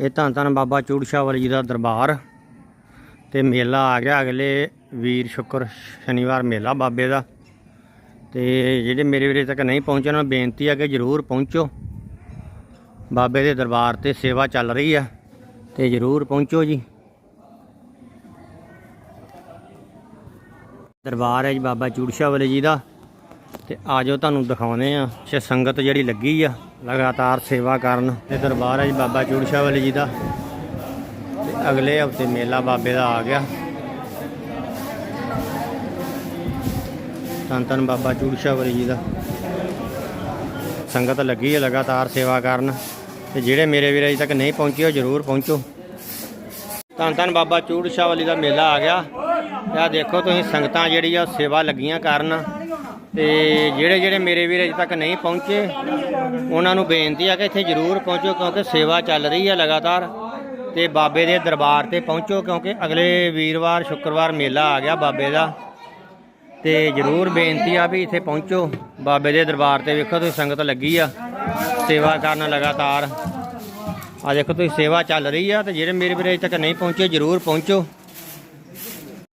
ਇਹ ਧੰਨ ਧੰਨ ਬਾਬਾ ਚੂੜਸ਼ਾਹ ਵਾਲੀ ਜੀ ਦਾ ਦਰਬਾਰ ਤੇ ਮੇਲਾ ਆ ਗਿਆ ਅਗਲੇ ਵੀਰ ਸ਼ੁੱਕਰ ਸ਼ਨੀਵਾਰ ਮੇਲਾ ਬਾਬੇ ਦਾ। ਤੇ ਜਿਹੜੇ ਮੇਰੇ ਵੀਰੇ ਤੱਕ ਨਹੀਂ ਪਹੁੰਚੇ, ਉਹਨਾਂ ਨੂੰ ਬੇਨਤੀ ਆ ਕਿ ਜਰੂਰ ਪਹੁੰਚੋ। ਬਾਬੇ ਦੇ ਦਰਬਾਰ ਤੇ ਸੇਵਾ ਚੱਲ ਰਹੀ ਆ, ਤੇ ਜਰੂਰ ਪਹੁੰਚੋ ਜੀ। ਦਰਬਾਰ ਹੈ ਜੀ ਬਾਬਾ ਚੂੜਸ਼ਾਹ ਵਾਲੇ ਜੀ ਦਾ। ਤੇ ਆਜੋ ਤੁਹਾਨੂੰ ਦਿਖਾਉਂਦੇ ਆ ਕਿ ਸੰਗਤ ਜਿਹੜੀ ਲੱਗੀ ਆ, ਲਗਾਤਾਰ ਸੇਵਾ ਕਰਨ ਤੇ ਦਰਬਾਰ ਹੈ ਜੀ ਬਾਬਾ ਚੂੜਸ਼ਾਹ ਵਾਲੇ ਜੀ ਦਾ। ਤੇ ਅਗਲੇ ਹਫ਼ਤੇ ਮੇਲਾ ਬਾਬੇ ਦਾ ਆ ਗਿਆ। ਧੰਨ ਧੰਨ ਬਾਬਾ ਚੂੜਸ਼ਾਹ ਵਾਲੇ ਜੀ ਦਾ। ਸੰਗਤ ਲੱਗੀ ਹੈ ਲਗਾਤਾਰ ਸੇਵਾ ਕਰਨ ਤੇ ਜਿਹੜੇ ਮੇਰੇ ਵੀਰ ਅਜੇ ਤੱਕ ਨਹੀਂ ਪਹੁੰਚੇ, ਉਹ ਜ਼ਰੂਰ ਪਹੁੰਚੋ। ਧੰਨ ਧੰਨ ਬਾਬਾ ਚੂੜ ਸ਼ਾਹ ਵਾਲੀ ਦਾ ਮੇਲਾ ਆ ਗਿਆ। ਤੇ ਦੇਖੋ ਤੁਸੀਂ ਸੰਗਤਾਂ ਜਿਹੜੀ ਆ, ਸੇਵਾ ਲੱਗੀਆਂ ਕਰਨ। ਤੇ ਜਿਹੜੇ ਜਿਹੜੇ ਮੇਰੇ ਵੀਰ ਅਜੇ ਤੱਕ ਨਹੀਂ ਪਹੁੰਚੇ, ਉਹਨਾਂ ਨੂੰ ਬੇਨਤੀ ਆ ਕਿ ਇੱਥੇ ਜ਼ਰੂਰ ਪਹੁੰਚੋ ਕਿਉਂਕਿ ਸੇਵਾ ਚੱਲ ਰਹੀ ਹੈ ਲਗਾਤਾਰ। ਤੇ ਬਾਬੇ ਦੇ ਦਰਬਾਰ ਤੇ ਪਹੁੰਚੋ ਕਿਉਂਕਿ ਅਗਲੇ ਵੀਰਵਾਰ, ਸ਼ੁੱਕਰਵਾਰ ਮੇਲਾ ਆ ਗਿਆ ਬਾਬੇ ਦਾ। ਤੇ ਜਰੂਰ ਬੇਨਤੀ ਆ ਵੀ ਇੱਥੇ ਪਹੁੰਚੋ। ਬਾਬੇ ਦੇ ਦਰਬਾਰ ਤੇ ਵੇਖੋ ਤੁਸੀਂ ਸੰਗਤ ਲੱਗੀ ਆ, ਸੇਵਾ ਕਰਨ ਲਗਾਤਾਰ। ਆ ਦੇਖੋ ਤੁਸੀਂ ਸੇਵਾ ਚੱਲ ਰਹੀ ਆ ਤੇ ਜਿਹੜੇ ਮੇਰੇ ਵੀਰੇ ਅਜੇ ਤੱਕ ਨਹੀਂ ਪਹੁੰਚੇ, ਜਰੂਰ ਪਹੁੰਚੋ।